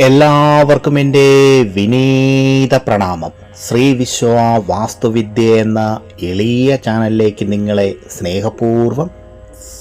എല്ലാവർക്കും എന്റെ വിനീത പ്രണാമം. ശ്രീ വിശ്വ വാസ്തുവിദ്യ എന്ന എളിയ ചാനലിലേക്ക് നിങ്ങളെ സ്നേഹപൂർവം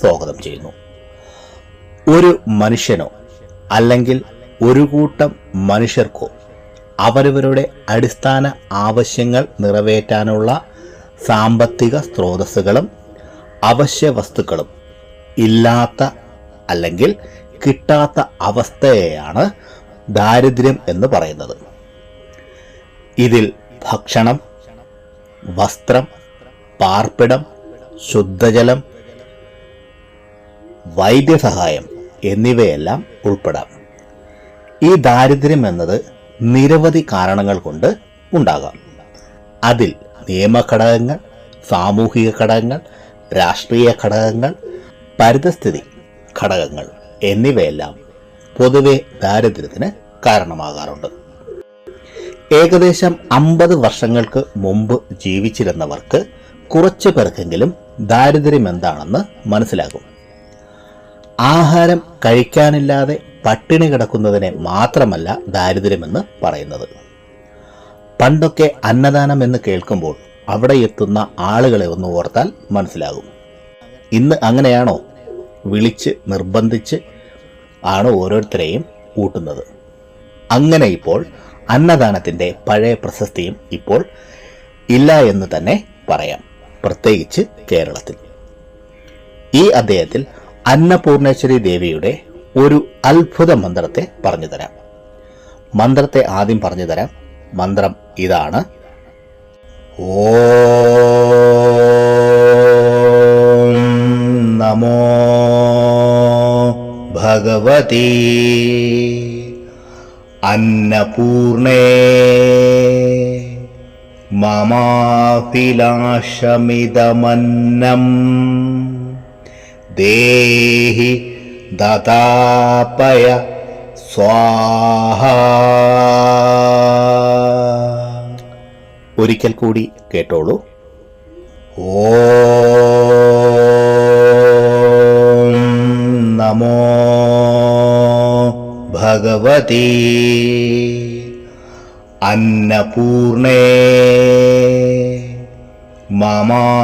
സ്വാഗതം ചെയ്യുന്നു. ഒരു മനുഷ്യനോ അല്ലെങ്കിൽ ഒരു കൂട്ടം മനുഷ്യർക്കോ അവരവരുടെ അടിസ്ഥാന ആവശ്യങ്ങൾ നിറവേറ്റാനുള്ള സാമ്പത്തിക സ്രോതസ്സുകളും അവശ്യ വസ്തുക്കളും ഇല്ലാത്ത അല്ലെങ്കിൽ കിട്ടാത്ത അവസ്ഥയെയാണ് ദാരിദ്ര്യം എന്ന് പറയുന്നത്. ഇതിൽ ഭക്ഷണം വസ്ത്രം പാർപ്പിടം ശുദ്ധജലം വൈദ്യസഹായം എന്നിവയെല്ലാം ഉൾപ്പെടാം. ഈ ദാരിദ്ര്യം എന്നത് നിരവധി കാരണങ്ങൾ കൊണ്ട് ഉണ്ടാകാം. അതിൽ നിയമഘടകങ്ങൾ സാമൂഹിക ഘടകങ്ങൾ രാഷ്ട്രീയ ഘടകങ്ങൾ പരിതസ്ഥിതി ഘടകങ്ങൾ എന്നിവയെല്ലാം പൊതുവെ ദാരിദ്ര്യത്തിന് കാരണമാകാറുണ്ട്. ഏകദേശം അമ്പത് വർഷങ്ങൾക്ക് മുമ്പ് ജീവിച്ചിരുന്നവർക്ക് കുറച്ചു പേർക്കെങ്കിലും ദാരിദ്ര്യം എന്താണെന്ന് മനസ്സിലാകും. ആഹാരം കഴിക്കാനില്ലാതെ പട്ടിണി കിടക്കുന്നതിനെ മാത്രമല്ല ദാരിദ്ര്യമെന്ന് പറയുന്നത്. പണ്ടൊക്കെ അന്നദാനം എന്ന് കേൾക്കുമ്പോൾ അവിടെ എത്തുന്ന ആളുകളെ ഒന്ന് ഓർത്താൽ മനസ്സിലാകും. ഇന്ന് അങ്ങനെയാണോ? വിളിച്ച് നിർബന്ധിച്ച് ആണ് ഓരോരുത്തരെയും ഊട്ടുന്നത്. അങ്ങനെ ഇപ്പോൾ അന്നദാനത്തിന്റെ പഴയ പ്രശസ്തിയും ഇപ്പോൾ ഇല്ല എന്ന് തന്നെ പറയാം പ്രത്യേകിച്ച് കേരളത്തിൽ. ഈ അദ്ദേഹത്തിൽ അന്നപൂർണേശ്വരി ദേവിയുടെ ഒരു അത്ഭുത മന്ത്രത്തെ പറഞ്ഞു തരാം. മന്ത്രത്തെ ആദ്യം പറഞ്ഞു തരാം. മന്ത്രം ഇതാണ്. ഓ നമോ ഭഗവതി. അന്നപൂർണേ. മമാഭിലാഷമിതമന്നം. ദേഹി ദതാപയ സ്വാഹ. ഒരിക്കൽ കൂടി കേട്ടോളൂ. ഓ നമോ ഭഗവതി. അന്നപൂർണേ മമാഭിലാഷമിതമന്നം.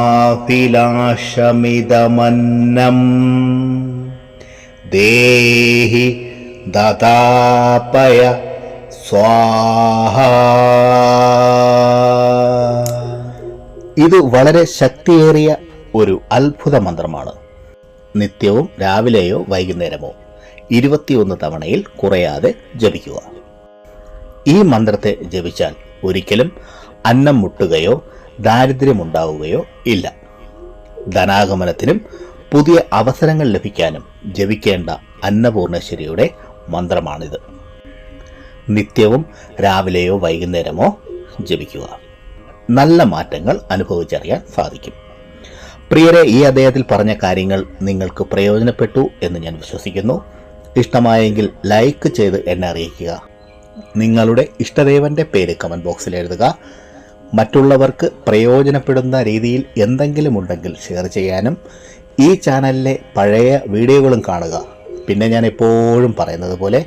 ദേഹി ദതാപയ സ്വാഹ. ഇത് വളരെ ശക്തിയേറിയ ഒരു അത്ഭുത മന്ത്രമാണ്. നിത്യവും രാവിലെയോ വൈകുന്നേരമോ. ഇരുപത്തിയൊന്ന് തവണയിൽ കുറയാതെ ജപിക്കുക. ഈ മന്ത്രത്തെ ജപിച്ചാൽ ഒരിക്കലും അന്നം മുട്ടുകയോ ദാരിദ്ര്യമുണ്ടാവുകയോ ഇല്ല. ധനാഗമനത്തിനും പുതിയ അവസരങ്ങൾ ലഭിക്കാനും ജപിക്കേണ്ട അന്നപൂർണേശ്വരിയുടെ മന്ത്രമാണിത്. നിത്യവും രാവിലെയോ വൈകുന്നേരമോ ജപിക്കുക. നല്ല മാറ്റങ്ങൾ അനുഭവിച്ചറിയാൻ സാധിക്കും. പ്രിയരെ ഈ അദ്ദേഹത്തിൽ പറഞ്ഞ കാര്യങ്ങൾ നിങ്ങൾക്ക് പ്രയോജനപ്പെട്ടു എന്ന് ഞാൻ വിശ്വസിക്കുന്നു. ഇഷ്ടമായെങ്കിൽ ലൈക്ക് ചെയ്ത് എന്നെ അറിയിക്കുക. നിങ്ങളുടെ ഇഷ്ടദേവന്റെ പേര് കമന്റ് ബോക്സിൽ എഴുതുക. മറ്റുള്ളവർക്ക് പ്രയോജനപ്പെടുന്ന രീതിയിൽ എന്തെങ്കിലും ഉണ്ടെങ്കിൽ ഷെയർ ചെയ്യാനും ഈ ചാനലിലെ പഴയ വീഡിയോകളും കാണുക. പിന്നെ ഞാൻ എപ്പോഴും പറയുന്നത് പോലെ